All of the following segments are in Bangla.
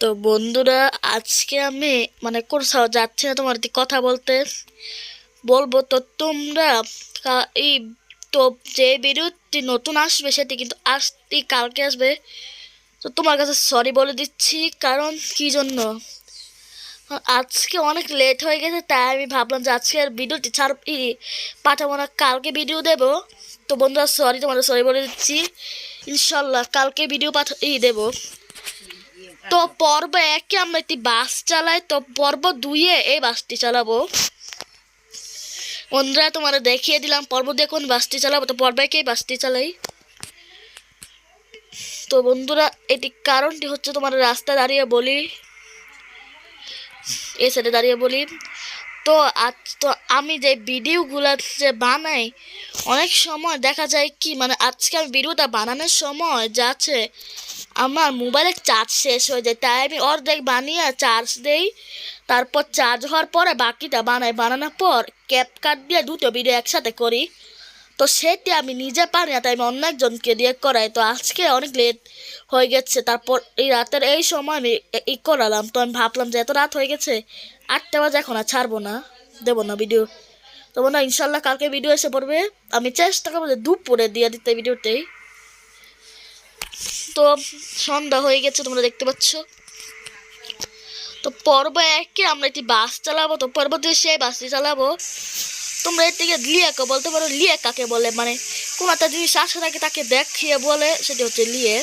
তো বন্ধুরা, আজকে আমি মানে কোথাও যাচ্ছি না তোমার কথা বলতে। বলব তো তোমরা এই তো যে ভিডিওটি নতুন আসবে সেটি কিন্তু আসতে কালকে আসবে। তো তোমার কাছে সরি বলে দিচ্ছি, কারণ কি জন্য? আজকে অনেক লেট হয়ে গেছে, তাই আমি ভাবলাম যে আজকে আর ভিডিওটি ছাড় পাঠাবো না, কালকে ভিডিও দেবো। তো বন্ধুরা সরি তোমাদের সরি বলে দিচ্ছি। ইনশাল্লাহ কালকে ভিডিও পাঠা ই দেবো। তো পর্ব একে আমরা একটি বাস চালাই, তো পর্ব দুইয়ে এই বাসটি চালাবো। বন্ধুরা তোমার দেখিয়ে দিলাম পর্ব দিয়ে কোন বাসটি চালাবো, তো পর্ব একে বাসটি চালাই। তো বন্ধুরা এটি কারণটি হচ্ছে তোমার রাস্তায় দাঁড়িয়ে বলি। এই সাইডে দাঁড়িয়ে বলি। তো আজ তো আমি যে ভিডিওগুলো যে বানাই, অনেক সময় দেখা যায় কি মানে আজকে আমি ভিডিওটা বানানোর সময় যাচ্ছে আমার মোবাইলের চার্জ শেষ হয়ে যায়, তাই আমি অর্ধেক বানিয়ে চার্জ দেই। তারপর চার্জ হওয়ার পরে বাকিটা বানাই, বানানোর পর ক্যাপ কাট দিয়ে দুটো ভিডিও একসাথে করি। তো সেটি আমি নিজে পারি না, তাই আমি অন্য একজনকে দিয়ে করাই। তো আজকে অনেক লেট হয়ে গেছে, তারপর এই রাতের এই সময় আমি ই করালাম। তো আমি ভাবলাম যে এত রাত হয়ে গেছে, আটটা বাজে এখন আর ছাড়বো না, দেবো না ভিডিও তো না ইনশাল্লাহ কালকে ভিডিও এসে পড়বে। আমি চেষ্টা করব যে দুপুরে দিয়ে দিতে ভিডিওতেই তো সন্ধ্যা হয়ে গেছে, তোমরা দেখতে পাচ্ছ। তো পর্ব একে আমরা একটি বাস চালাবো। তো পর্ব দুই সেই বাসটি চালাবো। তোমরা এর থেকে লিয়াকে বলতে পারো, লিয়া কাকে বলে? মানে কোনো একটা জিনিস আসে থাকে তাকে দেখিয়ে বলে, সেটি হচ্ছে লিয়ে।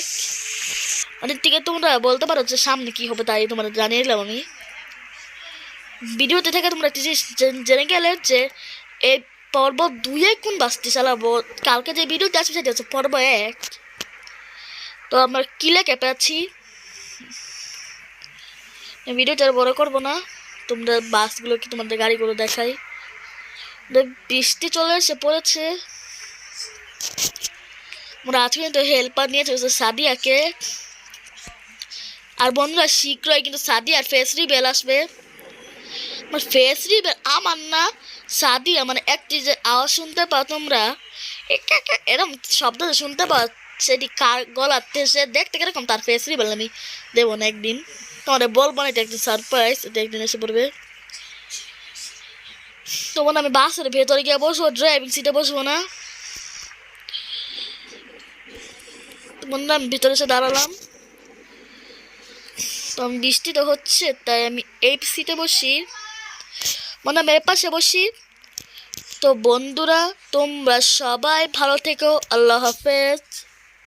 মানে এর থেকে তোমরা বলতে পারো যে সামনে কী হবে, তাই তোমরা জানিয়ে দিলাম আমি। ভিডিওতে থেকে তোমরা একটি জিনিস জেনে গেলে যে এই পর্ব দুইয়ে কোন বাসটি চালাবো, কালকে যে ভিডিওটি আসবে সেটি হচ্ছে পর্ব এক। তো আমরা কিলে কেঁপে আছি? ভিডিওটা বড় করব না। তোমরা বাসগুলো কি তোমাদের গাড়িগুলো দেখাই? বৃষ্টি চলে এসে পড়েছে। আজকে কিন্তু হেল্পার নিয়ে চলেছে সাদিয়াকে। আর বন্ধুরা, শীঘ্রই কিন্তু সাদিয়ার ফেস রিবেল আসবে। আমার ফেস রিবেল আমার না, সাদিয়া মানে একটি যে আওয়াজ শুনতে পাও তোমরা। এরকম শব্দ শুনতে পাও। সেটি কার গলাতে সে দেখতে কীরকম? তার ফেস রিবেল আমি দেবো না একদিন। তোমাদের বলব না, এটা একদিন সারপ্রাইজ এটা একদিন এসে পড়বে। তোমার আমি বাসের ভেতরে গিয়ে বসবো ড্রাইভিং সিটে বসবো না। বন্ধু আমি ভিতরে এসে দাঁড়ালাম। তো আমি বৃষ্টি তো হচ্ছে, তাই আমি এই সিটে বসি। মানে আমি এর পাশে বসি। তো বন্ধুরা, তোমরা সবাই ভালো থেকো, আল্লাহ হাফেজ।